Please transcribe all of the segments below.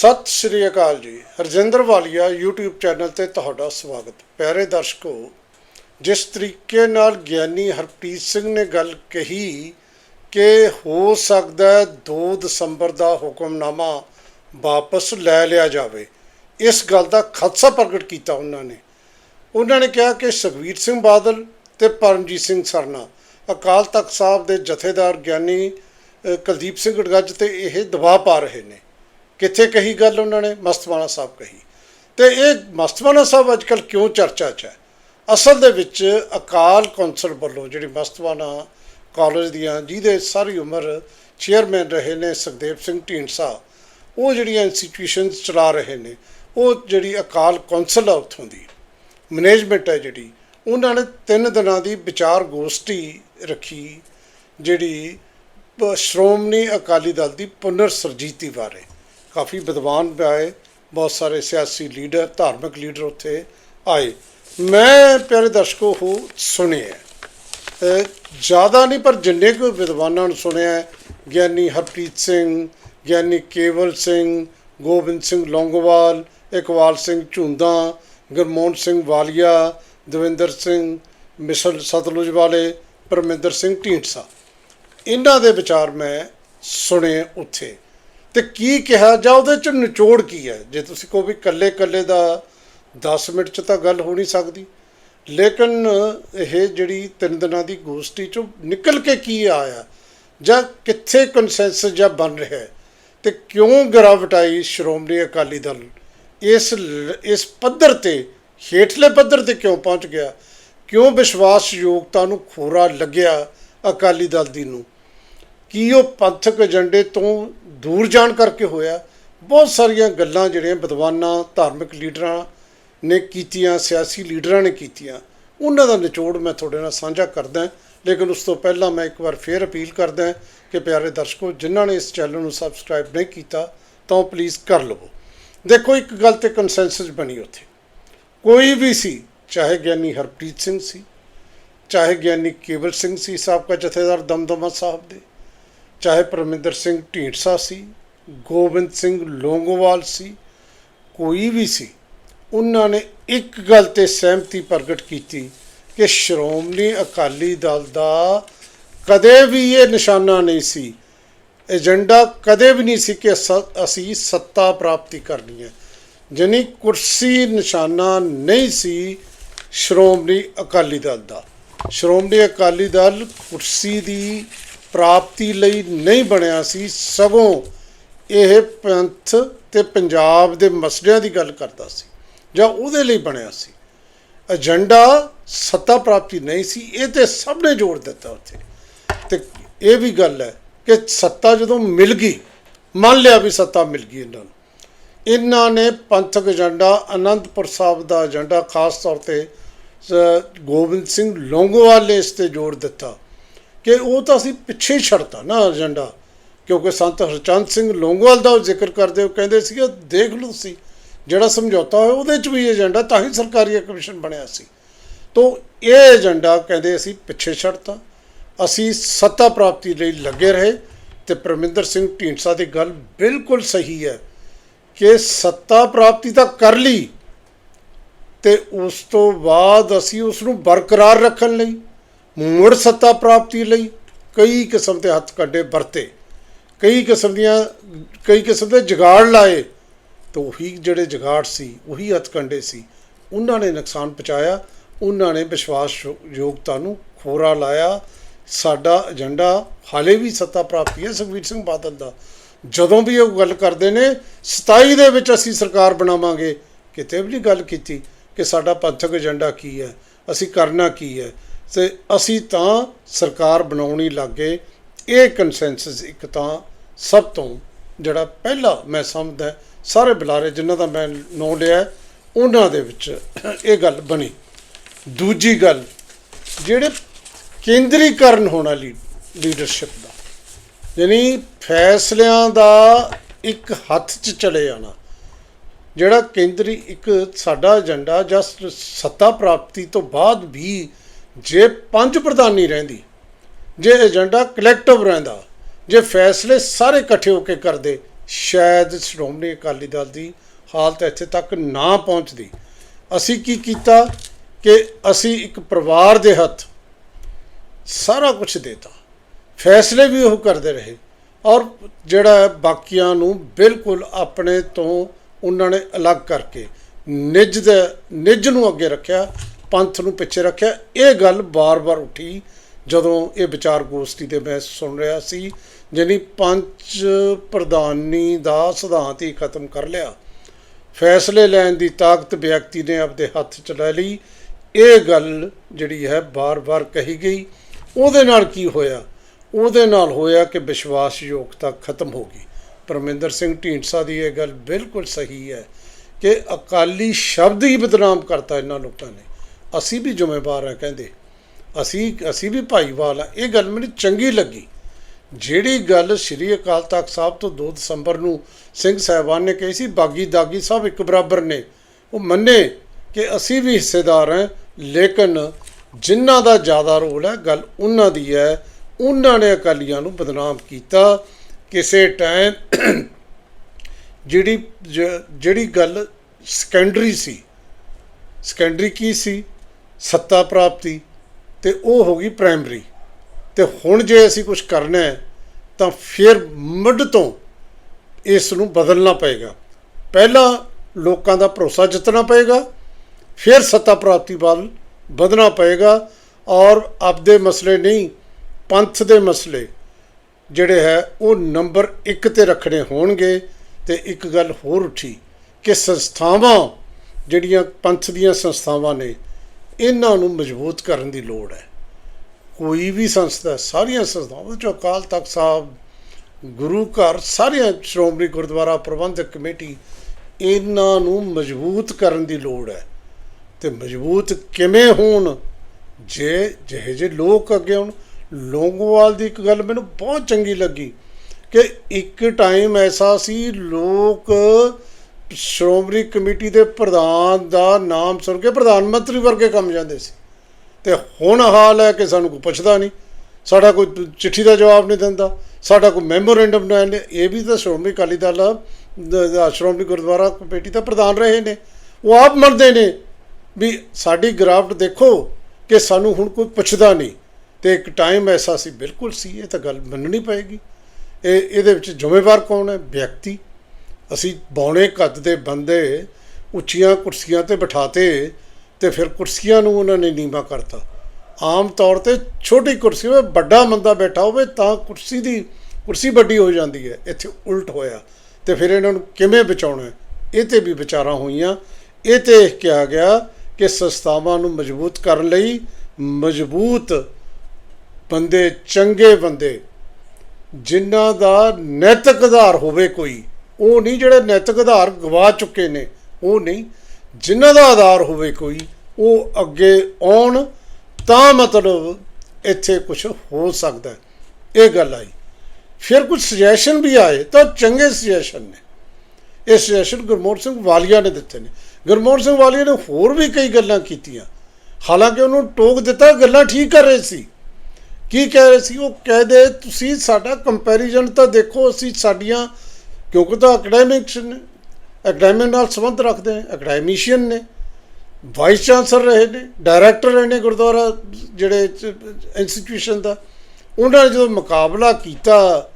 ਸਤਿ ਸ਼੍ਰੀ ਅਕਾਲ ਜੀ। ਹਰਜਿੰਦਰ ਵਾਲੀਆ YouTube channel ਤੇ ਤੁਹਾਡਾ ਸਵਾਗਤ। ਪਿਆਰੇ ਦਰਸ਼ਕੋ, ਜਿਸ ਤਰੀਕੇ ਨਾਲ ਗਿਆਨੀ ਹਰਪ੍ਰੀਤ ਸਿੰਘ ਨੇ ਗੱਲ ਕਹੀ ਕਿ ਹੋ ਸਕਦਾ ਹੈ 2 ਦਸੰਬਰ ਦਾ ਹੁਕਮਨਾਮਾ ਵਾਪਸ ਲੈ ਲਿਆ ਜਾਵੇ। ਇਸ ਗੱਲ ਦਾ ਖਦਸ਼ਾ ਪ੍ਰਗਟ ਕੀਤਾ ਉਹਨਾਂ ਨੇ। ਉਹਨਾਂ ਨੇ ਕਿਹਾ ਕਿ ਸੁਖਵੀਰ ਸਿੰਘ ਬਾਦਲ ਤੇ ਪਰਮਜੀਤ ਸਿੰਘ ਸਰਨਾ, ਅਕਾਲ ਤਖਤ ਸਾਹਿਬ ਦੇ ਜਥੇਦਾਰ ਗਿਆਨੀ ਕੁਲਦੀਪ ਸਿੰਘ ਗੜਗੱਜ ਤੇ ਇਹ ਦਬਾਅ ਪਾ ਰਹੇ ਨੇ। ਕਿੱਥੇ ਕਹੀ ਗੱਲ ਉਹਨਾਂ ਨੇ? ਮਸਤਵਾਣਾ ਸਾਹਿਬ ਕਹੀ। ਤੇ ਇਹ ਮਸਤਵਾਣਾ ਸਾਹਿਬ ਅੱਜਕੱਲ ਕਿਉਂ ਚਰਚਾ 'ਚ ਹੈ? ਅਸਲ ਦੇ ਵਿੱਚ ਅਕਾਲ ਕੌਂਸਲ ਵੱਲੋਂ ਜਿਹੜੀ ਮਸਤਵਾਣਾ ਕਾਲਜ ਦੀਆਂ, ਜਿਹਦੇ ਸਾਰੀ ਉਮਰ ਚੇਅਰਮੈਨ ਰਹੇ ਨੇ ਸੁਖਦੇਵ ਸਿੰਘ ਢੀਂਡਸਾ, ਉਹ ਜਿਹੜੀਆਂ ਇੰਸਟੀਟਿਊਸ਼ਨਸ ਚਲਾ ਰਹੇ ਨੇ, ਉਹ ਜਿਹੜੀ ਅਕਾਲ ਕੌਂਸਲ ਆ ਉੱਥੋਂ ਦੀ ਮੈਨੇਜਮੈਂਟ ਹੈ ਜਿਹੜੀ, ਉਹਨਾਂ ਨੇ ਤਿੰਨ ਦਿਨਾਂ ਦੀ ਵਿਚਾਰ ਗੋਸ਼ਟੀ ਰੱਖੀ, ਜਿਹੜੀ ਸ਼੍ਰੋਮਣੀ ਅਕਾਲੀ ਦਲ ਦੀ ਪੁਨਰ ਸਰਜੀਤੀ ਬਾਰੇ। ਕਾਫੀ ਵਿਦਵਾਨ ਵੀ ਆਏ, ਬਹੁਤ ਸਾਰੇ ਸਿਆਸੀ ਲੀਡਰ, ਧਾਰਮਿਕ ਲੀਡਰ ਉੱਥੇ ਆਏ। ਮੈਂ ਪਿਆਰੇ ਦਰਸ਼ਕੋ ਹੋ। ਸੁਣਿਆ ਜ਼ਿਆਦਾ ਨਹੀਂ, ਪਰ ਜਿੰਨੇ ਕੁ ਵਿਦਵਾਨਾਂ ਨੂੰ ਸੁਣਿਆ ਗਿਆਨੀ ਹਰਪ੍ਰੀਤ ਸਿੰਘ, ਗਿਆਨੀ ਕੇਵਲ ਸਿੰਘ, ਗੋਬਿੰਦ ਸਿੰਘ ਲੌਂਗੋਵਾਲ, ਇਕਬਾਲ ਸਿੰਘ ਝੁੰਦਾ, ਗੁਰਮੋਹਨ ਸਿੰਘ ਵਾਲੀਆ, ਦਵਿੰਦਰ ਸਿੰਘ ਮਿਸਲ ਸਤਲੁਜ ਵਾਲੇ, ਪਰਮਿੰਦਰ ਸਿੰਘ ਢੀਂਡਸਾ। ਇਹਨਾਂ ਦੇ ਵਿਚਾਰ ਮੈਂ ਸੁਣੇ ਉੱਥੇ। ਤੇ ਕੀ ਕਿਹਾ ਜਾਂ, ਉਹਦੇ ਚ ਨਿਚੋੜ ਕੀ ਹੈ? ਜੇ ਤੁਸੀਂ ਕਹੋ ਵੀ ਕੱਲੇ ਕੱਲੇ ਦਾ 10 ਮਿੰਟ ਚ ਤਾਂ ਗੱਲ ਹੋ ਨਹੀਂ ਸਕਦੀ। ਲੇਕਿਨ ਇਹ ਜਿਹੜੀ ਤਿੰਨ ਦਿਨਾਂ ਦੀ ਗੋਸ਼ਟੀ ਚੋਂ ਨਿਕਲ ਕੇ ਕੀ ਆਇਆ? ਜਾਂ ਕਿੱਥੇ ਕੰਸੈਂਸਸ ਜਾਂ ਬਣ ਰਿਹਾ ਹੈ? ਤੇ ਕਿਉਂ ਗਰਾਵਟਾਈ ਸ਼੍ਰੋਮਣੀ ਅਕਾਲੀ ਦਲ ਇਸ ਲ- ਇਸ ਪੱਧਰ ਤੇ, ਹੇਠਲੇ ਪੱਧਰ ਤੇ ਕਿਉਂ ਪਹੁੰਚ ਗਿਆ? ਕਿਉਂ ਵਿਸ਼ਵਾਸ ਯੋਗਤਾ ਨੂੰ ਖੋਰਾ ਲੱਗਿਆ ਅਕਾਲੀ ਦਲ ਦੀ ਨੂੰ? ਕੀ ਉਹ ਪੰਥਕ ਏਜੰਡੇ ਤੋਂ ਦੂਰ ਜਾਣ ਕਰਕੇ ਹੋਇਆ? ਬਹੁਤ ਸਾਰੀਆਂ ਗੱਲਾਂ ਜਿਹੜੀਆਂ ਵਿਦਵਾਨਾਂ, ਧਾਰਮਿਕ ਲੀਡਰਾਂ ਨੇ ਕੀਤੀਆਂ, ਸਿਆਸੀ ਲੀਡਰਾਂ ਨੇ ਕੀਤੀਆਂ, ਉਹਨਾਂ ਦਾ ਨਿਚੋੜ ਮੈਂ ਤੁਹਾਡੇ ਨਾਲ ਸਾਂਝਾ ਕਰਦਾ ਲੇਕਿਨ ਉਸ ਤੋਂ ਪਹਿਲਾਂ ਮੈਂ ਇੱਕ ਵਾਰ ਫੇਰ ਅਪੀਲ ਕਰਦਾ ਕਿ ਪਿਆਰੇ ਦਰਸ਼ਕੋ, ਜਿਨ੍ਹਾਂ ਨੇ ਇਸ ਚੈਨਲ ਨੂੰ ਸਬਸਕ੍ਰਾਈਬ ਨਹੀਂ ਕੀਤਾ, ਤਾਂ ਉਹ ਪਲੀਜ਼ ਕਰ ਲਵੋ। ਦੇਖੋ, ਇੱਕ ਗੱਲ ਤੇ ਕੰਸੈਂਸਸ ਬਣੀ ਉੱਥੇ। ਕੋਈ ਵੀ ਸੀ, ਚਾਹੇ ਗਿਆਨੀ ਹਰਪ੍ਰੀਤ ਸਿੰਘ ਸੀ, ਚਾਹੇ ਗਿਆਨੀ ਕੇਵਲ ਸਿੰਘ ਸੀ, ਸਾਬਕਾ ਜਥੇਦਾਰ ਦਮਦਮਾ ਸਾਹਿਬ ਦੇ। ਚਾਹੇ ਪਰਮਿੰਦਰ ਸਿੰਘ ਢੀਂਡਸਾ ਸੀ, ਗੋਬਿੰਦ ਸਿੰਘ ਲੋਂਗੋਵਾਲ ਸੀ, ਕੋਈ ਵੀ ਸੀ, ਉਹਨਾਂ ਨੇ ਇੱਕ ਗੱਲ ਤੇ ਸਹਿਮਤੀ ਪ੍ਰਗਟ ਕੀਤੀ ਕਿ ਸ਼੍ਰੋਮਣੀ ਅਕਾਲੀ ਦਲ ਦਾ ਕਦੇ ਵੀ ਇਹ ਨਿਸ਼ਾਨਾ ਨਹੀਂ ਸੀ, ਏਜੰਡਾ ਕਦੇ ਵੀ ਨਹੀਂ ਸੀ ਕਿ ਸ- ਅਸੀਂ ਸੱਤਾ ਪ੍ਰਾਪਤੀ ਕਰਨੀ ਹੈ। ਜਾਣੀ ਕੁਰਸੀ ਨਿਸ਼ਾਨਾ ਨਹੀਂ ਸੀ ਸ਼੍ਰੋਮਣੀ ਅਕਾਲੀ ਦਲ ਦਾ। ਸ਼੍ਰੋਮਣੀ ਅਕਾਲੀ ਦਲ ਕੁਰਸੀ ਦੀ ਪ੍ਰਾਪਤੀ ਲਈ ਨਹੀਂ ਬਣਿਆ ਸੀ, ਸਗੋਂ ਇਹ ਪੰਥ ਤੇ ਪੰਜਾਬ ਦੇ ਮਸਲਿਆਂ ਦੀ ਗੱਲ ਕਰਦਾ ਸੀ, ਜਾਂ ਉਹਦੇ ਲਈ ਬਣਿਆ ਸੀ। ਏਜੰਡਾ ਸੱਤਾ ਪ੍ਰਾਪਤੀ ਨਹੀਂ ਸੀ, ਇਹ ਤੇ ਸਭ ਨੇ ਜੋੜ ਦਿੱਤਾ ਉੱਥੇ। ਤੇ ਇਹ ਵੀ ਗੱਲ ਹੈ ਕਿ ਸੱਤਾ ਜਦੋਂ ਮਿਲ ਗਈ, ਮੰਨ ਲਿਆ ਵੀ ਸੱਤਾ ਮਿਲ ਗਈ ਇਹਨਾਂ ਨੂੰ। ਇਹਨਾਂ ਨੇ ਪੰਥਕ ਏਜੰਡਾ, ਅਨੰਦਪੁਰ ਸਾਹਿਬ ਦਾ ਏਜੰਡਾ ਖਾਸ ਤੌਰ ਤੇ ਗੋਬਿੰਦ ਸਿੰਘ ਲੌਂਗੋਵਾਲ ਨੇ ਇਸ ਤੇ ਜ਼ੋਰ ਦਿੱਤਾ। ਕਿ ਉਹ ਤਾਂ ਅਸੀਂ ਪਿੱਛੇ ਹੀ ਛੱਡਤਾ ਨਾ ਏਜੰਡਾ, ਕਿਉਂਕਿ ਸੰਤ ਹਰਚੰਦ ਸਿੰਘ ਲੌਂਗੋਵਾਲ ਦਾ ਜ਼ਿਕਰ ਕਰਦੇ, ਉਹ ਕਹਿੰਦੇ ਸੀਗੇ ਦੇਖ ਲਓ ਤੁਸੀਂ, ਜਿਹੜਾ ਸਮਝੌਤਾ ਹੋਇਆ ਉਹਦੇ ਚ ਵੀ ਏਜੰਡਾ, ਤਾਂ ਹੀ ਸਰਕਾਰੀ ਕਮਿਸ਼ਨ ਬਣਿਆ ਸੀ। ਤੋਂ ਇਹ ਏਜੰਡਾ ਕਹਿੰਦੇ ਅਸੀਂ ਪਿੱਛੇ ਛੱਡਤਾ, ਅਸੀਂ ਸੱਤਾ ਪ੍ਰਾਪਤੀ ਲਈ ਲੱਗੇ ਰਹੇ ਤੇ ਪਰਮਿੰਦਰ ਸਿੰਘ ਢੀਂਡਸਾ ਦੀ ਗੱਲ ਬਿਲਕੁਲ ਸਹੀ ਹੈ ਕਿ ਸੱਤਾ ਪ੍ਰਾਪਤੀ ਤਾਂ ਕਰ ਲਈ ਤੇ ਉਸ ਤੋਂ ਬਾਅਦ ਅਸੀਂ ਉਸ ਨੂੰ ਬਰਕਰਾਰ ਰੱਖਣ ਲਈ ਮੁੜ ਸੱਤਾ ਪ੍ਰਾਪਤੀ ਲਈ ਕਈ ਕਿਸਮ ਦੇ ਹੱਥ ਕੱਢੇ, ਵਰਤੇ। ਕਈ ਕਿਸਮ ਦੀਆਂ, ਕਈ ਕਿਸਮ ਦੇ ਜਗਾੜ ਲਾਏ ਤਾਂ ਉਹੀ ਜਿਹੜੇ ਜਗਾੜ ਸੀ, ਉਹੀ ਹੱਥ ਹੱਥਕੰਡੇ ਸੀ। ਉਹਨਾਂ ਨੇ ਨੁਕਸਾਨ ਪਹੁੰਚਾਇਆ, ਉਹਨਾਂ ਨੇ ਵਿਸ਼ਵਾਸ ਯੋਗਤਾ ਨੂੰ ਖੋਰਾ ਲਾਇਆ। ਸਾਡਾ ਏਜੰਡਾ ਹਾਲੇ ਵੀ ਸੱਤਾ ਪ੍ਰਾਪਤੀ ਹੈ ਸੁਖਬੀਰ ਸਿੰਘ ਬਾਦਲ ਦਾ। ਜਦੋਂ ਵੀ ਉਹ ਗੱਲ ਕਰਦੇ ਨੇ 27 ਦੇ ਵਿੱਚ ਅਸੀਂ ਸਰਕਾਰ ਬਣਾਵਾਂਗੇ। ਕਿਤੇ ਵੀ ਨਹੀਂ ਗੱਲ ਕੀਤੀ ਕਿ ਸਾਡਾ ਪੰਥਕ ਏਜੰਡਾ ਕੀ ਹੈ, ਅਸੀਂ ਕਰਨਾ ਕੀ ਹੈ। ਤੇ ਅਸੀਂ ਤਾਂ ਸਰਕਾਰ ਬਣਾਉਣੀ ਲੱਗੇ ਇਹ ਕੰਸੈਂਸਸ ਇੱਕ ਤਾਂ ਸਭ ਤੋਂ ਜਿਹੜਾ ਪਹਿਲਾ ਮੈਂ ਸਮਝਦਾ ਸਾਰੇ ਬੁਲਾਰੇ ਜਿਨ੍ਹਾਂ ਦਾ ਮੈਂ ਨਾਂ ਲਿਆ ਉਹਨਾਂ ਦੇ ਵਿੱਚ ਇਹ ਗੱਲ ਬਣੀ। ਦੂਜੀ ਗੱਲ, ਜਿਹੜੇ ਕੇਂਦਰੀਕਰਨ ਹੋਣਾ ਲੀ ਲੀਡਰਸ਼ਿਪ ਦਾ, ਯਾਨੀ ਫੈਸਲਿਆਂ ਦਾ ਇੱਕ ਹੱਥ 'ਚ ਚਲੇ ਜਾਣਾ, ਜਿਹੜਾ ਕੇਂਦਰੀ ਇੱਕ ਸਾਡਾ ਏਜੰਡਾ ਜਾਂ ਸੱਤਾ ਪ੍ਰਾਪਤੀ ਤੋਂ ਬਾਅਦ ਵੀ ਜੇ ਪੰਜ ਪ੍ਰਧਾਨੀ ਰਹਿੰਦੀ, ਜੇ ਏਜੰਡਾ ਕਲੈਕਟਿਵ ਰਹਿੰਦਾ, ਜੇ ਫੈਸਲੇ ਸਾਰੇ ਇਕੱਠੇ ਹੋ ਕੇ ਕਰਦੇ, ਸ਼ਾਇਦ ਸ਼੍ਰੋਮਣੀ ਅਕਾਲੀ ਦਲ ਦੀ ਹਾਲਤ ਇੱਥੇ ਤੱਕ ਨਾ ਪਹੁੰਚਦੀ। ਅਸੀਂ ਕੀ ਕੀਤਾ ਕਿ ਅਸੀਂ ਇੱਕ ਪਰਿਵਾਰ ਦੇ ਹੱਥ ਸਾਰਾ ਕੁਝ ਦੇਤਾ। ਫੈਸਲੇ ਵੀ ਉਹ ਕਰਦੇ ਰਹੇ ਔਰ ਜਿਹੜਾ ਬਾਕੀਆਂ ਨੂੰ ਬਿਲਕੁਲ ਆਪਣੇ ਤੋਂ ਉਹਨਾਂ ਨੇ ਅਲੱਗ ਕਰਕੇ ਨਿੱਜ ਦੇ, ਨਿੱਜ ਨੂੰ ਅੱਗੇ ਰੱਖਿਆ। ਪੰਥ ਨੂੰ ਪਿੱਛੇ ਰੱਖਿਆ। ਇਹ ਗੱਲ ਬਾਰ-ਬਾਰ ਉੱਠੀ ਜਦੋਂ ਇਹ ਵਿਚਾਰ ਗੋਸ਼ਟੀ ਤੇ ਮੈਂ ਸੁਣ ਰਿਹਾ ਸੀ ਜਾਣੀ ਪੰਚ ਪ੍ਰਧਾਨੀ ਦਾ ਸਿਧਾਂਤ ਹੀ ਖਤਮ ਕਰ ਲਿਆ। ਫੈਸਲੇ ਲੈਣ ਦੀ ਤਾਕਤ ਵਿਅਕਤੀ ਨੇ ਆਪਦੇ ਹੱਥ 'ਚ ਲੈ ਲਈ। ਇਹ ਗੱਲ ਜਿਹੜੀ ਹੈ ਬਾਰ-ਬਾਰ ਕਹੀ ਗਈ। ਉਹਦੇ ਨਾਲ ਕੀ ਹੋਇਆ? ਉਹਦੇ ਨਾਲ ਹੋਇਆ ਕਿ ਵਿਸ਼ਵਾਸਯੋਗਤਾ ਖਤਮ ਹੋ ਗਈ। ਪਰਮਿੰਦਰ ਸਿੰਘ ਢੀਂਡਸਾ ਦੀ ਇਹ ਗੱਲ ਬਿਲਕੁਲ ਸਹੀ ਹੈ ਕਿ ਅਕਾਲੀ ਸ਼ਬਦ ਹੀ ਬਦਨਾਮ ਕਰਤਾ ਇਹਨਾਂ ਲੋਕਾਂ ਨੇ। ਅਸੀਂ ਵੀ ਜ਼ਿੰਮੇਵਾਰ ਹਾਂ ਕਹਿੰਦੇ। ਅਸੀਂ ਅਸੀਂ ਵੀ ਭਾਈਵਾਲ ਆ। ਇਹ ਗੱਲ ਮੈਨੂੰ ਚੰਗੀ ਲੱਗੀ। ਜਿਹੜੀ ਗੱਲ ਸ੍ਰੀ ਅਕਾਲ ਤਖਤ ਸਾਹਿਬ ਤੋਂ 2 ਦਸੰਬਰ ਨੂੰ ਸਿੰਘ ਸਾਹਿਬਾਨ ਨੇ ਕਹੀ ਸੀ, ਬਾਗੀ ਦਾਗੀ ਸਭ ਇੱਕ ਬਰਾਬਰ ਨੇ, ਉਹ ਮੰਨੇ ਕਿ ਅਸੀਂ ਵੀ ਹਿੱਸੇਦਾਰ ਹਾਂ, ਲੇਕਿਨ ਜਿਨ੍ਹਾਂ ਦਾ ਜ਼ਿਆਦਾ ਰੋਲ ਹੈ, ਗੱਲ ਉਹਨਾਂ ਦੀ ਹੈ। ਉਹਨਾਂ ਨੇ ਅਕਾਲੀਆਂ ਨੂੰ ਬਦਨਾਮ ਕੀਤਾ। ਕਿਸੇ ਟਾਈਮ ਜਿਹੜੀ, ਜ- ਜਿਹੜੀ ਗੱਲ ਸੈਕੰਡਰੀ ਸੀ। ਸੈਕੰਡਰੀ ਕੀ ਸੀ? ਸੱਤਾ ਪ੍ਰਾਪਤੀ ਤੇ ਉਹ ਹੋ ਗਈ ਪ੍ਰਾਇਮਰੀ ਤੇ ਹੁਣ ਜੇ ਅਸੀਂ ਕੁਝ ਕਰਨਾ ਹੈ, ਤਾਂ ਫਿਰ ਮੁੱਢ ਤੋਂ ਇਸ ਨੂੰ ਬਦਲਣਾ ਪਏਗਾ। ਪਹਿਲਾਂ ਲੋਕਾਂ ਦਾ ਭਰੋਸਾ ਜਿੱਤਣਾ ਪਏਗਾ, ਫਿਰ ਸੱਤਾ ਪ੍ਰਾਪਤੀ ਵੱਲ ਵਧਣਾ ਪਏਗਾ ਔਰ ਆਪਦੇ ਮਸਲੇ ਨਹੀਂ, ਪੰਥ ਦੇ ਮਸਲੇ ਜਿਹੜੇ ਹੈ, ਉਹ ਨੰਬਰ 1 ਤੇ ਰੱਖਣੇ ਹੋਣਗੇ ਤੇ ਇੱਕ ਗੱਲ ਹੋਰ ਉੱਠੀ ਕਿ ਸੰਸਥਾਵਾਂ ਜਿਹੜੀਆਂ ਪੰਥ ਦੀਆਂ ਸੰਸਥਾਵਾਂ ਨੇ ਇਹਨਾਂ ਨੂੰ ਮਜ਼ਬੂਤ ਕਰਨ ਦੀ ਲੋੜ ਹੈ। ਕੋਈ ਵੀ ਸੰਸਥਾ, ਸਾਰੀਆਂ ਸੰਸਥਾਵਾਂ ਚੋਂ ਅਕਾਲ ਤਖਤ ਸਾਹਿਬ, ਗੁਰੂ ਘਰ, ਸਾਰੀਆਂ ਸ਼੍ਰੋਮਣੀ ਗੁਰਦੁਆਰਾ ਪ੍ਰਬੰਧਕ ਕਮੇਟੀ ਇਹਨਾਂ ਨੂੰ ਮਜ਼ਬੂਤ ਕਰਨ ਦੀ ਲੋੜ ਹੈ। ਤੇ ਮਜ਼ਬੂਤ ਕਿਵੇਂ ਹੋਣ? ਜੇ ਜਿਹੇ ਜਿਹੇ ਲੋਕ ਅੱਗੇ ਹੁਣ। ਲੋਂਗੋਵਾਲ ਦੀ ਇੱਕ ਗੱਲ ਮੈਨੂੰ ਬਹੁਤ ਚੰਗੀ ਲੱਗੀ ਕਿ ਇੱਕ ਟਾਈਮ ਐਸਾ ਸੀ, ਲੋਕ ਸ਼੍ਰੋਮਣੀ ਕਮੇਟੀ ਦੇ ਪ੍ਰਧਾਨ ਦਾ ਨਾਮ ਸੁਣ ਕੇ ਪ੍ਰਧਾਨ ਮੰਤਰੀ ਵਰਗੇ ਕੰਮ ਜਾਂਦੇ ਸੀ। ਤੇ ਹੁਣ ਹਾਲ ਹੈ ਕਿ ਸਾਨੂੰ ਕੋਈ ਪੁੱਛਦਾ ਨਹੀਂ। ਸਾਡਾ ਕੋਈ ਚਿੱਠੀ ਦਾ ਜਵਾਬ ਨਹੀਂ ਦਿੰਦਾ। ਸਾਡਾ ਕੋਈ ਮੈਮੋਰੈਂਡਮ ਨਹੀਂ ਇਹ ਵੀ ਤਾਂ ਸ਼੍ਰੋਮਣੀ ਅਕਾਲੀ ਦਲ ਸ਼੍ਰੋਮਣੀ ਗੁਰਦੁਆਰਾ ਕਮੇਟੀ ਦਾ ਪ੍ਰਧਾਨ ਰਹੇ ਨੇ। ਉਹ ਆਪ ਮੰਨਦੇ ਨੇ ਵੀ ਸਾਡੀ ਗ੍ਰਾਫਟ ਦੇਖੋ ਕਿ ਸਾਨੂੰ ਹੁਣ ਕੋਈ ਪੁੱਛਦਾ ਨਹੀਂ। ਤੇ ਇੱਕ ਟਾਈਮ ਐਸਾ ਸੀ। ਬਿਲਕੁਲ ਸੀ। ਇਹ ਤਾਂ ਗੱਲ ਮੰਨਣੀ ਪਏਗੀ। ਇਹ, ਇਹਦੇ ਵਿੱਚ ਜ਼ਿੰਮੇਵਾਰ ਕੌਣ ਹੈ? ਵਿਅਕਤੀ। ਅਸੀਂ ਬੌਣੇ ਕੱਦ ਦੇ ਬੰਦੇ ਉੱਚੀਆਂ ਕੁਰਸੀਆਂ ਤੇ ਬਿਠਾਤੇ ਤੇ ਫਿਰ ਕੁਰਸੀਆਂ ਨੂੰ ਉਹਨਾਂ ਨੇ ਨੀਵਾ ਕਰਤਾ। ਆਮ ਤੌਰ ਤੇ ਛੋਟੀ ਕੁਰਸੀ ਹੋਵੇ, ਵੱਡਾ ਬੰਦਾ ਬੈਠਾ ਹੋਵੇ ਤਾਂ ਕੁਰਸੀ ਦੀ, ਕੁਰਸੀ ਵੱਡੀ ਹੋ ਜਾਂਦੀ ਹੈ, ਇੱਥੇ ਉਲਟ ਹੋਇਆ। ਤੇ ਫਿਰ ਇਹਨਾਂ ਨੂੰ ਕਿਵੇਂ ਬਚਾਉਣਾ ਇਹ ਤੇ ਵੀ ਵਿਚਾਰਾਂ ਹੋਈਆਂ। ਇਹ ਤੇ ਕਿਹਾ ਗਿਆ ਕਿ ਸੰਸਥਾਵਾਂ ਨੂੰ ਮਜ਼ਬੂਤ ਕਰਨ ਲਈ ਮਜ਼ਬੂਤ ਬੰਦੇ, ਚੰਗੇ ਬੰਦੇ, ਜਿਨ੍ਹਾਂ ਦਾ ਨੈਤਿਕ ਆਧਾਰ ਹੋਵੇ ਕੋਈ ਉਹ ਨਹੀਂ ਜਿਹੜੇ ਨੈਤਿਕ ਆਧਾਰ ਗਵਾ ਚੁੱਕੇ ਨੇ, ਉਹ ਨਹੀਂ। ਜਿਨ੍ਹਾਂ ਦਾ ਆਧਾਰ ਹੋਵੇ ਕੋਈ, ਉਹ ਅੱਗੇ ਆਉਣ, ਤਾਂ ਮਤਲਬ ਇੱਥੇ ਕੁਝ ਹੋ ਸਕਦਾ ਇਹ ਗੱਲ ਆਈ। ਫਿਰ ਕੁਝ ਸੁਜੈਸ਼ਨ ਵੀ ਆਏ, ਤਾਂ ਚੰਗੇ ਸੁਜੈਸ਼ਨ ਨੇ। ਇਹ ਸੁਜੈਸ਼ਨ ਗੁਰਮੋਹਨ ਸਿੰਘ ਵਾਲੀਆ ਨੇ ਦਿੱਤੇ ਨੇ। ਗੁਰਮੋਹਨ ਸਿੰਘ ਵਾਲੀਆ ਨੇ ਹੋਰ ਵੀ ਕਈ ਗੱਲਾਂ ਕੀਤੀਆਂ। ਹਾਲਾਂਕਿ ਉਹਨੂੰ ਟੋਕ ਦਿੱਤਾ, ਗੱਲਾਂ ਠੀਕ ਕਰ ਰਹੇ ਸੀ। ਕੀ ਕਹਿ ਰਹੇ ਸੀ? ਉਹ ਕਹਦੇ ਤੁਸੀਂ ਸਾਡਾ ਕੰਪੈਰੀਜ਼ਨ ਤਾਂ ਦੇਖੋ, ਅਸੀਂ ਸਾਡੀਆਂ ਕਿਉਂਕਿ ਤਾਂ ਅਕੈਡੈਮਿਕਸ ਨੇ ਅਕੈਡਮੀ ਨਾਲ ਸੰਬੰਧ ਰੱਖਦੇ ਨੇ ਅਕੈਡਮੀਸ਼ੀਅਨ ਨੇ ਵਾਈਸ ਚਾਂਸਲਰ ਰਹੇ ਨੇ ਡਾਇਰੈਕਟਰ ਰਹੇ ਨੇ ਗੁਰਦੁਆਰਾ ਜਿਹੜੇ ਇੰਸਟੀਟਿਊਸ਼ਨ ਦਾ। ਉਹਨਾਂ ਨੇ ਜਦੋਂ ਮੁਕਾਬਲਾ ਕੀਤਾ,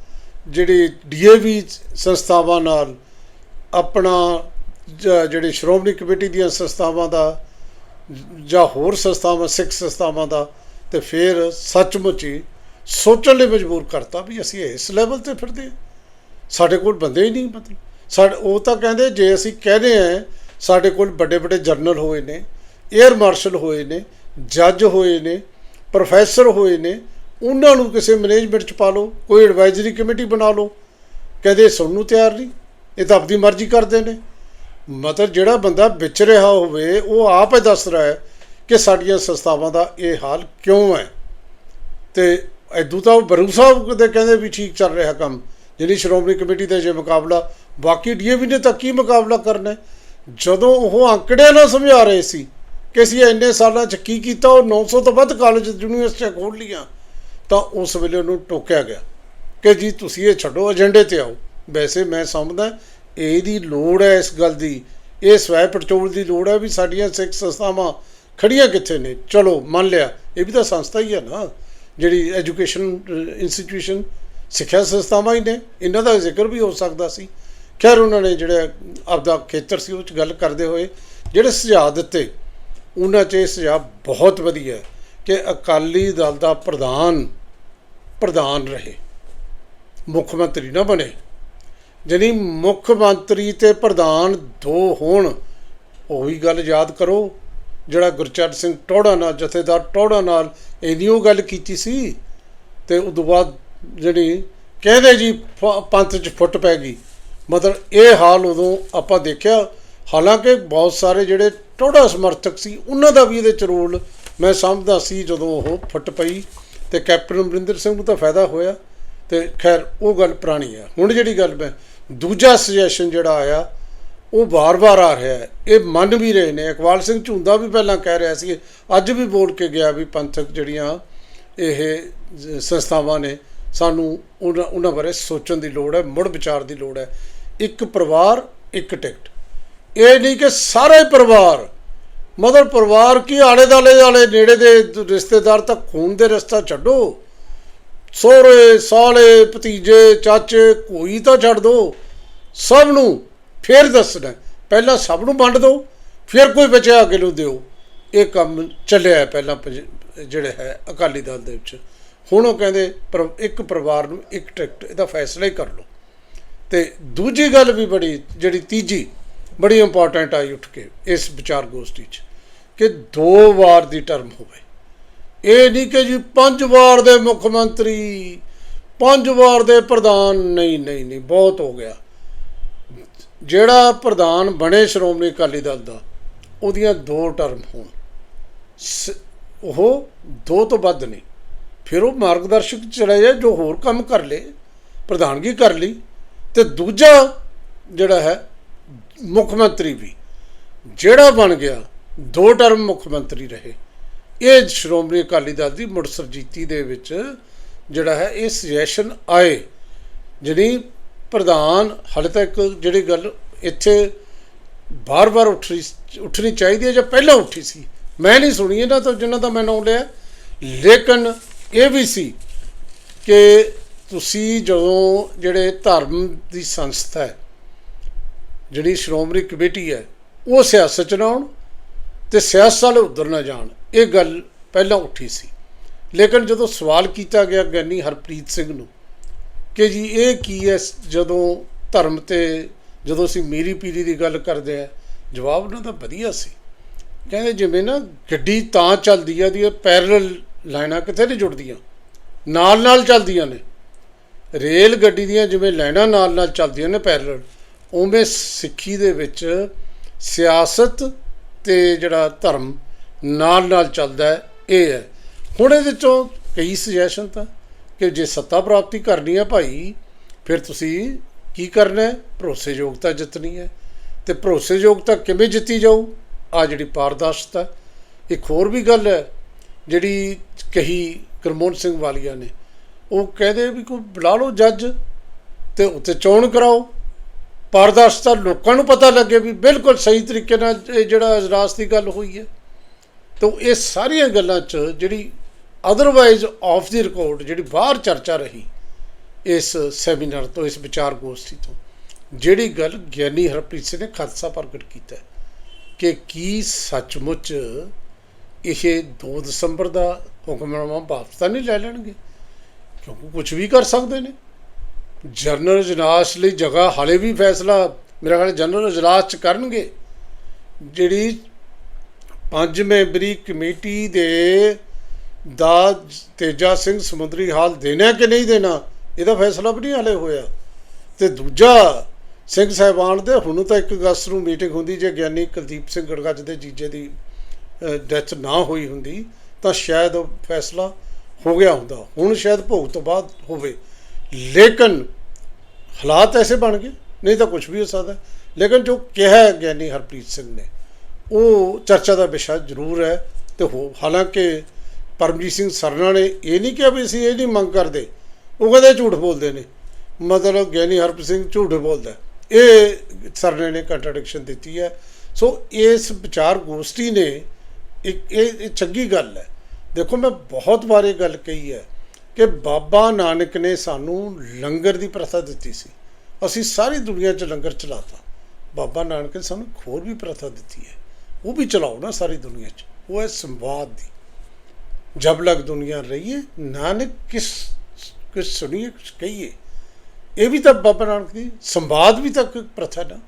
ਜਿਹੜੀ ਡੀਏਵੀ ਸੰਸਥਾਵਾਂ ਨਾਲ, ਆਪਣਾ ਜਿਹੜੇ ਸ਼੍ਰੋਮਣੀ ਕਮੇਟੀ ਦੀਆਂ ਸੰਸਥਾਵਾਂ ਦਾ, ਜਾਂ ਹੋਰ ਸੰਸਥਾਵਾਂ, ਸਿੱਖ ਸੰਸਥਾਵਾਂ ਦਾ, ਤੇ ਫਿਰ ਸੱਚਮੁੱਚ ਸੋਚਣ ਲਈ ਮਜਬੂਰ ਕਰਤਾ ਵੀ ਅਸੀਂ ਇਸ ਲੈਵਲ ਤੇ ਫਿਰਦੇ ਹਾਂ। ਸਾਡੇ ਕੋਲ ਬੰਦੇ ਹੀ ਨਹੀਂ ਮਤਲਬ ਸਾਡੇ, ਉਹ ਤਾਂ ਕਹਿੰਦੇ ਜੇ ਅਸੀਂ ਕਹਿੰਦੇ ਆ, ਸਾਡੇ ਕੋਲ ਵੱਡੇ ਵੱਡੇ ਜਰਨਲ ਹੋਏ ਨੇ 에ਅਰ ਮਾਰਸ਼ਲ ਹੋਏ ਨੇ, ਜੱਜ ਹੋਏ ਨੇ, ਪ੍ਰੋਫੈਸਰ ਹੋਏ ਨੇ, ਉਹਨਾਂ ਨੂੰ ਕਿਸੇ ਮੈਨੇਜਮੈਂਟ ਚ ਪਾ ਲਓ, ਕੋਈ ਐਡਵਾਈਜ਼ਰੀ ਕਮੇਟੀ ਬਣਾ ਲਓ। ਕਹਿੰਦੇ ਸੁਣਨ ਨੂੰ ਤਿਆਰ ਨਹੀਂ, ਇਹ ਤਾਂ ਆਪਣੀ ਮਰਜ਼ੀ ਕਰਦੇ ਨੇ। ਮਤਲਬ ਜਿਹੜਾ ਬੰਦਾ ਵਿਚ ਰਿਹਾ ਹੋਵੇ, ਉਹ ਆਪ ਹੀ ਦੱਸ ਰਿਹਾ ਹੈ ਕਿ ਸਾਡੀਆਂ ਸੰਸਥਾਵਾਂ ਦਾ ਇਹ ਹਾਲ ਕਿਉਂ ਹੈ। ਤੇ ਐਦੂ ਤਾਂ ਉਹ ਬਰੂ ਸਾਹਿਬ ਦੇ ਕਹਿੰਦੇ ਵੀ ਠੀਕ ਚੱਲ ਰਿਹਾ ਕੰਮ। ਜਿਹੜੀ ਸ਼੍ਰੋਮਣੀ ਕਮੇਟੀ ਦਾ ਜੇ ਮੁਕਾਬਲਾ, ਬਾਕੀ ਡੀਏਵੀ ਨੇ ਤਾਂ ਕੀ ਮੁਕਾਬਲਾ ਕਰਨਾ ਜਦੋਂ ਉਹ ਅੰਕੜਿਆਂ ਨਾਲ ਸਮਝਾ ਰਹੇ ਸੀ ਕਿ ਅਸੀਂ ਇੰਨੇ ਸਾਲਾਂ 'ਚ ਕੀ ਕੀਤਾ, ਉਹ 900 ਤੋਂ ਵੱਧ ਕਾਲਜ ਯੂਨੀਵਰਸਿਟੀਆਂ ਖੋਲ ਲੀਆਂ ਤਾਂ ਉਸ ਵੇਲੇ ਉਹਨੂੰ ਟੋਕਿਆ ਗਿਆ ਕਿ ਜੀ ਤੁਸੀਂ ਇਹ ਛੱਡੋ, ਏਜੰਡੇ ਤੇ ਆਓ। ਵੈਸੇ ਮੈਂ ਸਮਝਦਾ ਇਹਦੀ ਲੋੜ ਹੈ ਇਸ ਗੱਲ ਦੀ। ਇਹ ਸਵੈ ਪੜਚੋਲ ਦੀ ਲੋੜ ਹੈ ਵੀ ਸਾਡੀਆਂ ਸਿੱਖ ਸੰਸਥਾਵਾਂ ਖੜੀਆਂ ਕਿੱਥੇ ਨੇ? ਚਲੋ, ਮੰਨ ਲਿਆ, ਇਹ ਵੀ ਤਾਂ ਸੰਸਥਾ ਹੀ ਹੈ ਨਾ, ਜਿਹੜੀ ਐਜੂਕੇਸ਼ਨ ਇੰਸਟੀਟਿਊਸ਼ਨ ਸਿੱਖਿਆ ਸੰਸਥਾਵਾਂ ਹੀ ਨੇ, ਇਹਨਾਂ ਦਾ ਜ਼ਿਕਰ ਵੀ ਹੋ ਸਕਦਾ ਸੀ। ਖੈਰ, ਉਹਨਾਂ ਨੇ ਜਿਹੜੇ ਆਪਦਾ ਖੇਤਰ ਸੀ, ਉਹ ਚ ਗੱਲ ਕਰਦੇ ਹੋਏ ਜਿਹੜੇ ਸੁਝਾਅ ਦਿੱਤੇ, ਉਹਨਾਂ 'ਚ ਇਹ ਸੁਝਾਅ ਬਹੁਤ ਵਧੀਆ ਕਿ ਅਕਾਲੀ ਦਲ ਦਾ ਪ੍ਰਧਾਨ ਪ੍ਰਧਾਨ ਰਹੇ। ਮੁੱਖ ਮੰਤਰੀ ਨਾ ਬਣੇ। ਜਾਣੀ ਮੁੱਖ ਮੰਤਰੀ ਤੇ ਪ੍ਰਧਾਨ ਦੋ ਹੋਣ, ਉਹੀ ਗੱਲ ਯਾਦ ਕਰੋ, ਜਿਹੜਾ ਗੁਰਚਰਨ ਸਿੰਘ ਟੋੜਾ ਨਾਲ, ਜਥੇਦਾਰ ਟੋੜਾ ਨਾਲ ਇਹਨੀਓ ਗੱਲ ਕੀਤੀ ਸੀ, ਤੇ ਉਸ ਤੋਂ ਬਾਅਦ ਜਿਹੜੀ ਕਹਿੰਦੇ ਜੀ ਫ- ਪੰਥ 'ਚ ਫੁੱਟ ਪੈ ਗਈ। ਮਤਲਬ ਇਹ ਹਾਲ ਉਦੋਂ ਆਪਾਂ ਦੇਖਿਆ। ਹਾਲਾਂਕਿ ਬਹੁਤ ਸਾਰੇ ਜਿਹੜੇ ਟੋੜਾ ਸਮਰਥਕ ਸੀ, ਉਹਨਾਂ ਦਾ ਵੀ ਇਹਦੇ ਚ ਰੋਲ ਮੈਂ ਸਮਝਦਾ ਸੀ ਜਦੋਂ ਉਹ ਫੁੱਟ ਪਈ ਤੇ ਕੈਪਟਨ ਅਮਰਿੰਦਰ ਸਿੰਘ ਨੂੰ ਤਾਂ ਫਾਇਦਾ ਹੋਇਆ ਤੇ ਖੈਰ, ਉਹ ਗੱਲ ਪੁਰਾਣੀ ਹੈ ਹੁਣ ਜਿਹੜੀ ਗੱਲ ਮੈਂ, ਦੂਜਾ ਸੁਜੈਸ਼ਨ ਜਿਹੜਾ ਆਇਆ, ਉਹ ਵਾਰ-ਵਾਰ ਆ ਰਿਹਾ ਹੈ। ਇਹ ਮੰਨ ਵੀ ਰਹੇ ਨੇ। ਇਕਬਾਲ ਸਿੰਘ ਝੁੰਦਾ ਵੀ ਪਹਿਲਾਂ ਕਹਿ ਰਿਹਾ ਸੀ, ਅੱਜ ਵੀ ਬੋਲ ਕੇ ਗਿਆ ਵੀ ਪੰਥਕ ਜਿਹੜੀਆਂ ਇਹ ਸੰਸਥਾਵਾਂ ਨੇ ਸਾਨੂੰ ਉਹਨਾਂ ਉਹਨਾਂ ਬਾਰੇ ਸੋਚਣ ਦੀ ਲੋੜ ਹੈ, ਮੁੜ ਵਿਚਾਰ ਦੀ ਲੋੜ ਹੈ। ਇੱਕ ਪਰਿਵਾਰ, ਇੱਕ ਟਿਕਟ। ਇਹ ਨਹੀਂ ਕਿ ਸਾਰੇ ਪਰਿਵਾਰ ਮਤਲਬ ਪਰਿਵਾਰ ਕੀ ਆਲੇ ਦਾਲੇ ਵਾਲੇ, ਨੇੜੇ ਦੇ ਰਿਸ਼ਤੇਦਾਰ ਤਾਂ ਖੂਨ ਦੇ ਰਸਤਾ ਛੱਡੋ। ਸਹੁਰੇ, ਸਾਲੇ, ਭਤੀਜੇ, ਚਾਚੇ, ਕੋਈ ਤਾਂ ਛੱਡ ਦੋ। ਸਭ ਨੂੰ ਫੇਰ ਦੱਸਣਾ ਪਹਿਲਾਂ ਸਭ ਨੂੰ ਵੰਡ ਦਿਓ ਫਿਰ ਕੋਈ ਬਚਿਆ ਅਗੇ ਨੂੰ ਦਿਓ। ਇਹ ਕੰਮ ਚੱਲਿਆ ਪਹਿਲਾਂ ਪੰਜ- ਜਿਹੜੇ ਹੈ ਅਕਾਲੀ ਦਲ ਦੇ ਵਿੱਚ। ਹੁਣ ਉਹ ਕਹਿੰਦੇ ਪਰ ਇੱਕ ਪਰਿਵਾਰ ਨੂੰ ਇੱਕ ਟਿਕਟ, ਇਹਦਾ ਫੈਸਲਾ ਹੀ ਕਰ ਲਓ। ਤੇ ਦੂਜੀ ਗੱਲ ਵੀ ਬੜੀ, ਜਿਹੜੀ ਤੀਜੀ ਬੜੀ ਇੰਪੋਰਟੈਂਟ ਆਈ ਉੱਠ ਕੇ ਇਸ ਵਿਚਾਰ ਗੋਸ਼ਟੀ 'ਚ, ਕਿ ਦੋ ਵਾਰ ਦੀ ਟਰਮ ਹੋਵੇ। ਇਹ ਨਹੀਂ ਕਿ ਜੀ ਪੰਜ ਵਾਰ ਦੇ ਮੁੱਖ ਮੰਤਰੀ, ਪੰਜ ਵਾਰ ਦੇ ਪ੍ਰਧਾਨ, ਨਹੀਂ ਨਹੀਂ ਨਹੀਂ, ਬਹੁਤ ਹੋ ਗਿਆ। ਜਿਹੜਾ ਪ੍ਰਧਾਨ ਬਣੇ ਸ਼੍ਰੋਮਣੀ ਅਕਾਲੀ ਦਲ ਦਾ, ਉਹਦੀਆਂ ਦੋ ਟਰਮ ਹੋਣ। ਸ- ਉਹ ਦੋ ਤੋਂ ਵੱਧ ਨਹੀਂ। ਫਿਰ ਉਹ ਮਾਰਗਦਰਸ਼ਕ 'ਚ ਚਲਾ ਜਾਏ ਜੋ ਹੋਰ ਕੰਮ ਕਰ ਲੇ ਪ੍ਰਧਾਨਗੀ ਕਰ ਲਈ, ਤੇ ਦੂਜਾ ਜਿਹੜਾ ਹੈ, ਮੁੱਖ ਮੰਤਰੀ ਵੀ। ਜਿਹੜਾ ਬਣ ਗਿਆ, ਦੋ ਟਰਮ ਮੁੱਖ ਮੰਤਰੀ ਰਹੇ। ਇਹ ਸ਼੍ਰੋਮਣੀ ਅਕਾਲੀ ਦਲ ਦੀ ਮੁੜ ਸਰਜੀਤੀ ਦੇ ਵਿੱਚ ਜਿਹੜਾ ਹੈ, ਇਹ ਸੁਜੈਸ਼ਨ ਆਏ। ਜਿਹੜੀ ਪ੍ਰਧਾਨ, ਹਾਲੇ ਤੱਕ ਜਿਹੜੀ ਗੱਲ ਇੱਥੇ ਬਾਰ-ਬਾਰ ਉੱਠਣੀ ਉੱਠਣੀ ਚਾਹੀਦੀ ਹੈ ਜਾਂ ਪਹਿਲਾਂ ਉੱਠੀ ਸੀ? ਮੈਂ ਨਹੀਂ ਸੁਣੀ ਇਹਨਾਂ ਤੋਂ, ਜਿਨ੍ਹਾਂ ਦਾ ਮੈਂ ਨਾਮ ਲਿਆ। ਲੇਕਿਨ ਇਹ ਵੀ ਸੀ ਕਿ ਤੁਸੀਂ ਜਦੋਂ ਜਿਹੜੇ ਧਰਮ ਦੀ ਸੰਸਥਾ ਹੈ, ਜਿਹੜੀ ਸ਼੍ਰੋਮਣੀ ਕਮੇਟੀ ਹੈ, ਉਹ ਸਿਆਸਤ ਚ ਨਾ ਆਉਣ ਤੇ ਸਿਆਸਤ ਵਾਲੇ ਉਧਰ ਨਾ ਜਾਣ। ਇਹ ਗੱਲ ਪਹਿਲਾਂ ਉੱਠੀ ਸੀ। ਲੇਕਿਨ ਜਦੋਂ ਸਵਾਲ ਕੀਤਾ ਗਿਆ ਗਿਆਨੀ ਹਰਪ੍ਰੀਤ ਸਿੰਘ ਨੂੰ ਕਿ ਜੀ ਇਹ ਕੀ ਹੈ, ਜਦੋਂ ਧਰਮ ਤੇ ਜਦੋਂ ਅਸੀਂ ਮੀਰੀ ਪੀਰੀ ਦੀ ਗੱਲ ਕਰਦੇ ਆ ਜਵਾਬ ਉਹਨਾਂ ਦਾ ਵਧੀਆ ਸੀ। ਕਹਿੰਦੇ ਜਿਵੇਂ ਨਾ ਗੱਡੀ ਤਾਂ ਚੱਲਦੀ ਆ ਦੀ ਇਹ ਪੈਰਲਲ ਲਾਈਨਾਂ ਕਿਤੇ ਨਹੀਂ ਜੁੜਦੀਆਂ? ਨਾਲ ਨਾਲ ਚੱਲਦੀਆਂ ਨੇ। ਰੇਲ ਗੱਡੀ ਦੀਆਂ ਜਿਵੇਂ ਲਾਈਨਾਂ ਨਾਲ ਨਾਲ ਚੱਲਦੀਆਂ ਨੇ ਪੈਰਲਲ ਉਵੇਂ ਸਿੱਖੀ ਦੇ ਵਿੱਚ ਸਿਆਸਤ ਤੇ ਜਿਹੜਾ ਧਰਮ ਨਾਲ ਨਾਲ ਚੱਲਦਾ ਹੈ, ਇਹ ਹੈ। ਹੁਣ ਇਹਦੇ ਚੋਂ ਕਈ ਸੁਜੈਸ਼ਨ ਤਾਂ ਕਿ ਜੇ ਸੱਤਾ ਪ੍ਰਾਪਤੀ ਕਰਨੀ ਹੈ ਭਾਈ, ਫਿਰ ਤੁਸੀਂ ਕੀ ਕਰਨਾ ਹੈ? ਭਰੋਸੇਯੋਗਤਾ ਜਿੱਤਣੀ ਹੈ। ਤੇ ਭਰੋਸੇਯੋਗਤਾ ਕਿਵੇਂ ਜਿੱਤੀ ਜਾਊ? ਆ ਜਿਹੜੀ ਪਾਰਦਰਸ਼ਤਾ ਇੱਕ ਹੋਰ ਵੀ ਗੱਲ ਹੈ ਜਿਹੜੀ ਕਹੀ ਗੁਰਮੋਹਨ ਸਿੰਘ ਵਾਲੀਆ ਨੇ, ਉਹ ਕਹਿੰਦੇ ਵੀ ਕੋਈ ਬੁਲਾ ਲਓ ਜੱਜ ਤੇ ਉੱਤੇ ਚੋਣ ਕਰਾਓ। ਪਾਰਦਰਸ਼ਤਾ ਲੋਕਾਂ ਨੂੰ ਪਤਾ ਲੱਗੇ ਵੀ ਬਿਲਕੁਲ ਸਹੀ ਤਰੀਕੇ ਨਾਲ ਇਹ ਜਿਹੜਾ ਇਜਲਾਸ ਦੀ ਗੱਲ ਹੋਈ ਹੈ। ਤਾਂ ਇਹ ਸਾਰੀਆਂ ਗੱਲਾਂ 'ਚ ਜਿਹੜੀ ਅਦਰਵਾਈਜ਼ ਆਫ ਦੀ ਰਿਕਾਰਡ ਜਿਹੜੀ ਬਾਹਰ ਚਰਚਾ ਰਹੀ ਇਸ ਸੈਮੀਨਾਰ ਤੋਂ, ਇਸ ਵਿਚਾਰ ਗੋਸ਼ਟੀ ਤੋਂ, ਜਿਹੜੀ ਗੱਲ ਗਿਆਨੀ ਹਰਪ੍ਰੀਤ ਸਿੰਘ ਨੇ ਖਾਲਸਾ ਪ੍ਰਗਟ ਕੀਤਾ ਕਿ ਕੀ ਸੱਚਮੁੱਚ ਇਹ 2 ਦਸੰਬਰ ਦਾ ਹੁਕਮਨਾਮਾ ਵਾਪਸ ਤਾਂ ਨਹੀਂ ਲੈ ਲੈਣਗੇ, ਕਿਉਂਕਿ ਕੁਝ ਵੀ ਕਰ ਸਕਦੇ ਨੇ। ਜਨਰਲ ਇਜਲਾਸ ਲਈ ਜਗ੍ਹਾ ਹਾਲੇ ਵੀ ਫੈਸਲਾ, ਮੇਰਾ ਖਿਆਲ ਜਨਰਲ ਇਜਲਾਸ ਚ ਕਰਨਗੇ। ਜਿਹੜੀ ਪੰਜ ਮੈਂਬਰੀ ਕਮੇਟੀ ਦੇ ਦਾ ਤੇਜਾ ਸਿੰਘ ਸਮੁੰਦਰੀ ਹਾਲ ਦੇਣਾ ਕਿ ਨਹੀਂ ਦੇਣਾ, ਇਹਦਾ ਫੈਸਲਾ ਵੀ ਨਹੀਂ ਹਾਲੇ ਹੋਇਆ। ਤੇ ਦੂਜਾ, ਸਿੰਘ ਸਾਹਿਬਾਨ ਦੇ, ਹੁਣ ਤਾਂ 1 ਅਗਸਤ ਨੂੰ ਮੀਟਿੰਗ ਹੁੰਦੀ, ਜੇ ਗਿਆਨੀ ਕੁਲਦੀਪ ਸਿੰਘ ਗੜਗੱਜ ਦੇ ਜੀਜੇ ਦੀ ਡੈਥ ਨਾ ਹੋਈ ਹੁੰਦੀ, ਤਾਂ ਸ਼ਾਇਦ ਉਹ ਫੈਸਲਾ ਹੋ ਗਿਆ ਹੁੰਦਾ। ਹੁਣ ਸ਼ਾਇਦ ਭੋਗ ਤੋਂ ਬਾਅਦ ਹੋਵੇ। ਲੇਕਿਨ ਹਾਲਾਤ ਐਸੇ ਬਣ ਗਏ, ਨਹੀਂ ਤਾਂ ਕੁਝ ਵੀ ਹੋ ਸਕਦਾ। ਲੇਕਿਨ ਜੋ ਕਿਹਾ ਗਿਆਨੀ ਹਰਪ੍ਰੀਤ ਸਿੰਘ ਨੇ, ਉਹ ਚਰਚਾ ਦਾ ਵਿਸ਼ਾ ਜ਼ਰੂਰ ਹੈ ਤੇ ਹੋ ਹਾਲਾਂਕਿ ਪਰਮਜੀਤ ਸਿੰਘ ਸਰਨਾ ਨੇ ਇਹ ਨਹੀਂ ਕਿਹਾ ਵੀ ਅਸੀਂ ਇਹ ਨਹੀਂ ਮੰਗ ਕਰਦੇ। ਉਹ ਕਹਿੰਦੇ ਝੂਠ ਬੋਲਦੇ ਨੇ। ਮਤਲਬ ਗਿਆਨੀ ਹਰਪ੍ਰੀਤ ਸਿੰਘ ਝੂਠ ਬੋਲਦਾ ਇਹ ਸਰਨੇ ਨੇ ਕੰਟਰਡਿਕਸ਼ਨ ਦਿੱਤੀ ਹੈ। ਸੋ ਇਸ ਵਿਚਾਰ ਗੋਸ਼ਟੀ ਨੇ ਇੱਕ ਇਹ ਇਹ ਚੰਗੀ ਗੱਲ ਹੈ। ਦੇਖੋ, ਮੈਂ ਬਹੁਤ ਵਾਰ ਇਹ ਗੱਲ ਕਹੀ ਹੈ ਕਿ ਬਾਬਾ ਨਾਨਕ ਨੇ ਸਾਨੂੰ ਲੰਗਰ ਦੀ ਪ੍ਰਥਾ ਦਿੱਤੀ ਸੀ। ਅਸੀਂ ਸਾਰੀ ਦੁਨੀਆ 'ਚ ਲੰਗਰ ਚਲਾਤਾ। ਬਾਬਾ ਨਾਨਕ ਨੇ ਸਾਨੂੰ ਇੱਕ ਹੋਰ ਵੀ ਪ੍ਰਥਾ ਦਿੱਤੀ ਹੈ। ਉਹ ਵੀ ਚਲਾਓ ਨਾ ਸਾਰੀ ਦੁਨੀਆ 'ਚ। ਉਹ ਹੈ ਸੰਵਾਦ ਦੀ। ਜਬ ਲਗ ਦੁਨੀਆ ਰਹੀਏ, ਨਾਨਕ ਕਿਸ ਕਿਸ ਸੁਣੀਏ, ਕੁਛ ਕਹੀਏ। ਇਹ ਵੀ ਤਾਂ ਬਾਬਾ ਨਾਨਕ ਦੀ ਸੰਵਾਦ ਵੀ ਤਾਂ ਇੱਕ ਪ੍ਰਥਾ ਨਾ।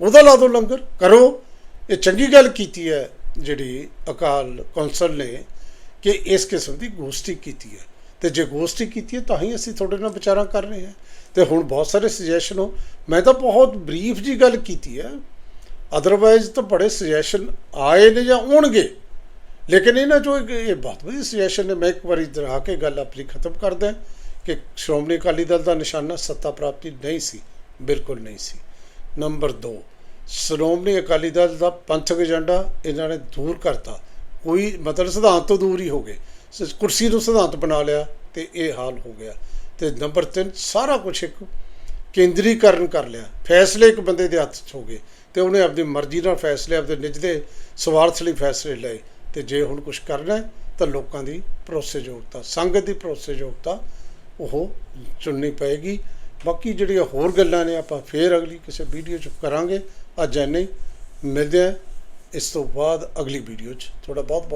ਉਹਦਾ ਲਾ ਦਿਓ ਲੰਗਰ, ਕਰੋ। ਇਹ ਚੰਗੀ ਗੱਲ ਕੀਤੀ ਹੈ। ਜਿਹੜੀ ਅਕਾਲ ਕੌਂਸਲ ਨੇ ਕਿ ਇਸ ਕਿਸਮ ਦੀ ਗੋਸ਼ਟੀ ਕੀਤੀ ਹੈ। ਤੇ ਜੇ ਗੋਸ਼ਟੀ ਕੀਤੀ ਹੈ ਤਾਂ ਹੀ ਅਸੀਂ ਤੁਹਾਡੇ ਨਾਲ ਵਿਚਾਰਾਂ ਕਰ ਰਹੇ ਹਾਂ। ਤੇ ਹੁਣ ਬਹੁਤ ਸਾਰੇ ਸੁਜੈਸ਼ਨ ਹੋ। ਮੈਂ ਤਾਂ ਬਹੁਤ ਬਰੀਫ ਜੀ ਗੱਲ ਕੀਤੀ ਹੈ। ਅਦਰਵਾਈਜ਼ ਤਾਂ ਬੜੇ ਸੁਜੈਸ਼ਨ ਆਏ ਨੇ ਜਾਂ ਆਉਣਗੇ। ਲੇਕਿਨ ਇਹਨਾਂ ਚੋਂ ਇੱਕ ਇਹ ਬਹੁਤ ਵਧੀਆ ਸੁਜੈਸ਼ਨ ਨੇ। ਮੈਂ ਇੱਕ ਵਾਰੀ ਦਰਾ ਕੇ ਗੱਲ ਆਪਣੀ ਖਤਮ ਕਰਦਾ ਕਿ ਸ਼੍ਰੋਮਣੀ ਅਕਾਲੀ ਦਲ ਦਾ ਨਿਸ਼ਾਨਾ ਸੱਤਾ ਪ੍ਰਾਪਤੀ ਨਹੀਂ ਸੀ। ਬਿਲਕੁਲ ਨਹੀਂ ਸੀ। ਨੰਬਰ 2 ਸ਼੍ਰੋਮਣੀ ਅਕਾਲੀ ਦਲ ਦਾ ਪੰਥਕ ਏਜੰਡਾ ਇਹਨਾਂ ਨੇ ਦੂਰ ਕਰਤਾ। ਕੋਈ ਮਤਲਬ ਸਿਧਾਂਤ ਤੋਂ ਦੂਰ ਹੀ ਹੋ ਗਏ। ਕੁਰਸੀ ਨੂੰ ਸਿਧਾਂਤ ਬਣਾ ਲਿਆ ਤੇ ਇਹ ਹਾਲ ਹੋ ਗਿਆ। ਤੇ ਨੰਬਰ 3 ਸਾਰਾ ਕੁਝ ਇੱਕ ਕੇਂਦਰੀਕਰਨ ਕਰ ਲਿਆ। ਫੈਸਲੇ ਇੱਕ ਬੰਦੇ ਦੇ ਹੱਥ 'ਚ ਹੋ ਗਏ ਤੇ ਉਹਨੇ ਆਪਣੀ ਮਰਜ਼ੀ ਨਾਲ ਫੈਸਲੇ, ਆਪਦੇ ਨਿੱਜ ਦੇ ਸਵਾਰਥ ਲਈ ਫੈਸਲੇ ਲਏ। ਤੇ ਜੇ ਹੁਣ ਕੁਝ ਕਰਨਾ ਤਾਂ ਲੋਕਾਂ ਦੀ ਭਰੋਸੇਯੋਗਤਾ, ਸੰਗਤ ਦੀ ਭਰੋਸੇਯੋਗਤਾ ਉਹ ਚੁਣਨੀ ਪਏਗੀ। ਬਾਕੀ ਜਿਹੜੀਆਂ ਹੋਰ ਗੱਲਾਂ ਨੇ ਆਪਾਂ ਫੇਰ ਅਗਲੀ ਕਿਸੇ ਵੀਡੀਓ 'ਚ ਕਰਾਂਗੇ। ਅੱਜ ਐਨੇ ਹੀ। ਮਿਲਦੇ ਹਾਂ ਇਸ ਤੋਂ ਬਾਅਦ ਅਗਲੀ ਵੀਡੀਓ 'ਚ। ਤੁਹਾਡਾ ਬਹੁਤ ਬਹੁਤ